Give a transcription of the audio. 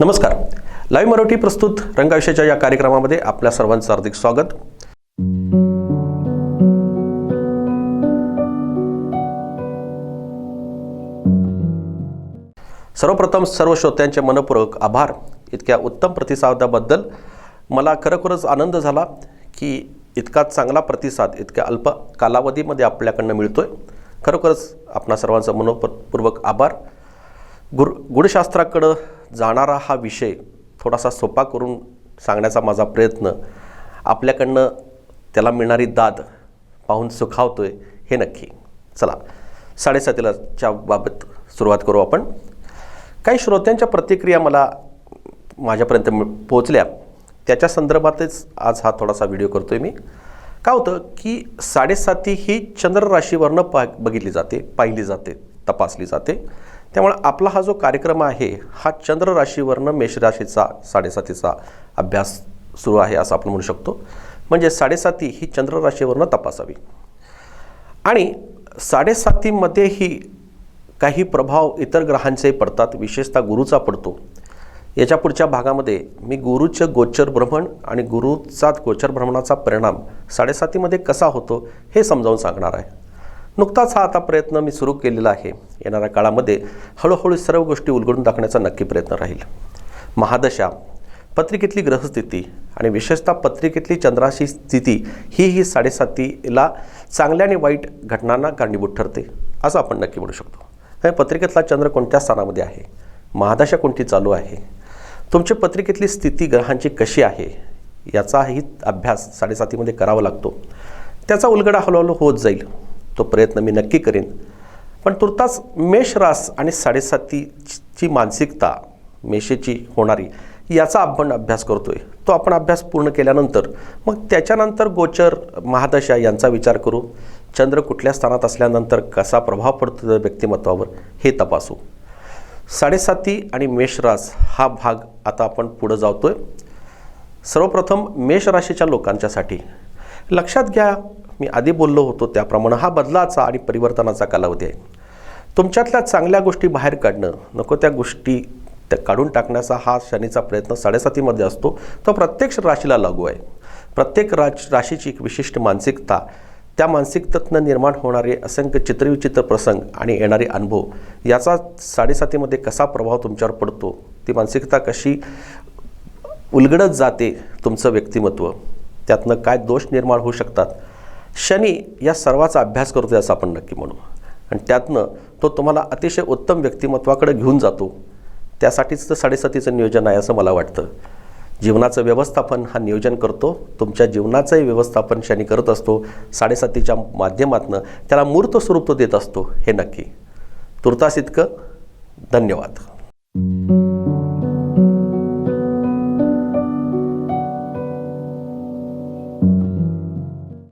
नमस्कार. लाईव्ह मराठी प्रस्तुत रंगाविषयाच्या या कार्यक्रमामध्ये आपल्या सर्वांचं हार्दिक स्वागत. सर्वप्रथम सर्व श्रोत्यांचे मनपूर्वक आभार. इतक्या उत्तम प्रतिसादाबद्दल मला खरोखरच आनंद झाला की इतका चांगला प्रतिसाद इतक्या अल्प कालावधीमध्ये आपल्याकडनं आहे खरोखरच आपणा सर्वांचा मनपूर्वक आभार. गुर गुढशास्त्राकडं जाणारा हा विषय थोडासा सोपा करून सांगण्याचा माझा प्रयत्न आपल्याकडनं त्याला मिळणारी दाद पाहून सुखावतो आहे हे नक्की. चला साडेसातीलाच्या बाबत सुरुवात करू आपण. काही श्रोत्यांच्या प्रतिक्रिया मला माझ्यापर्यंत पोहोचल्या. त्याच्या संदर्भातच आज हा थोडासा व्हिडिओ करतो आहे मी. काय होतं की साडेसाती ही चंद्र राशीवरनं पा बघितली जाते पाहिली जाते. तपासली जाते. त्यामुळे आपला हा जो कार्यक्रम आहे हा चंद्र राशीवरनं मेषराशीचा साडेसातीचा अभ्यास सुरू आहे असं आपण म्हणू शकतो. म्हणजे साडेसाती ही चंद्र राशीवरनं तपासावी. आणि साडेसातीमध्येही काही प्रभाव इतर ग्रहांचे पडतात विशेषतः गुरुचा पडतो. याच्या पुढच्या भागामध्ये मी गुरुचं गोचर भ्रमण आणि गुरुचा गोचर भ्रमणाचा परिणाम साडेसातीमध्ये कसा होतो हे समजावून सांगणार आहे. नुकताच हा आता प्रयत्न मी सुरू केलेला आहे. येणाऱ्या काळामध्ये हळूहळू सर्व गोष्टी उलगडून दाखवण्याचा नक्की प्रयत्न राहील. महादशा पत्रिकेतली ग्रहस्थिती आणि विशेषतः पत्रिकेतली चंद्राची स्थिती ही ही साडेसातीला चांगल्या आणि वाईट घटनांना कारणीभूत ठरते असं आपण नक्की म्हणू शकतो. पत्रिकेतला चंद्र कोणत्या स्थानामध्ये आहे? महादशा कोणती चालू आहे? तुमची पत्रिकेतली स्थिती ग्रहांची कशी आहे? याचाही अभ्यास साडेसातीमध्ये करावा लागतो. त्याचा उलगडा हळूहळू होत जाईल. तो प्रयत्न मी नक्की करेन. पण तुर्तास मेषरास आणि साडेसातीची मानसिकता मेषेची होणारी याचा आपण अभ्यास करतो आहे तो आपण अभ्यास पूर्ण केल्यानंतर मग त्याच्यानंतर गोचर महादशा यांचा विचार करू. चंद्र कुठल्या स्थानात असल्यानंतर कसा प्रभाव पडतो त्या व्यक्तिमत्वावर हे तपासू. साडेसाती आणि मेषरास हा भाग आता आपण पुढं जातोय. सर्वप्रथम मेष राशीच्या लोकांच्यासाठी लक्षात घ्या मी आधी बोललो होतो त्याप्रमाणे हा बदलाचा आणि परिवर्तनाचा कालावधी आहे. तुमच्यातल्या चांगल्या गोष्टी बाहेर काढणं नको त्या गोष्टी त्या काढून टाकण्याचा हा शनीचा प्रयत्न साडेसातीमध्ये असतो तो प्रत्येक राशीला लागू आहे. प्रत्येक राज राशीची एक विशिष्ट मानसिकता त्या मानसिकतेतनं निर्माण होणारे असंख्य चित्रविचित्र प्रसंग आणि येणारे अनुभव याचा साडेसातीमध्ये कसा प्रभाव तुमच्यावर पडतो ती मानसिकता कशी उलगडत जाते तुमचं व्यक्तिमत्व त्यातनं काय दोष निर्माण होऊ शकतात? शनी या सर्वाचा अभ्यास करतो असं आपण नक्की म्हणू. आणि त्यातनं तो तुम्हाला अतिशय उत्तम व्यक्तिमत्वाकडे घेऊन जातो. त्यासाठीच तर साडेसातीचं नियोजन आहे असं मला वाटतं. जीवनाचं व्यवस्थापन हा नियोजन करतो. तुमच्या जीवनाचंही व्यवस्थापन शनी करत असतो. साडेसातीच्या माध्यमातनं त्याला मूर्त स्वरूप तो देत असतो. हे नक्की. तुर्तास इतकं. धन्यवाद.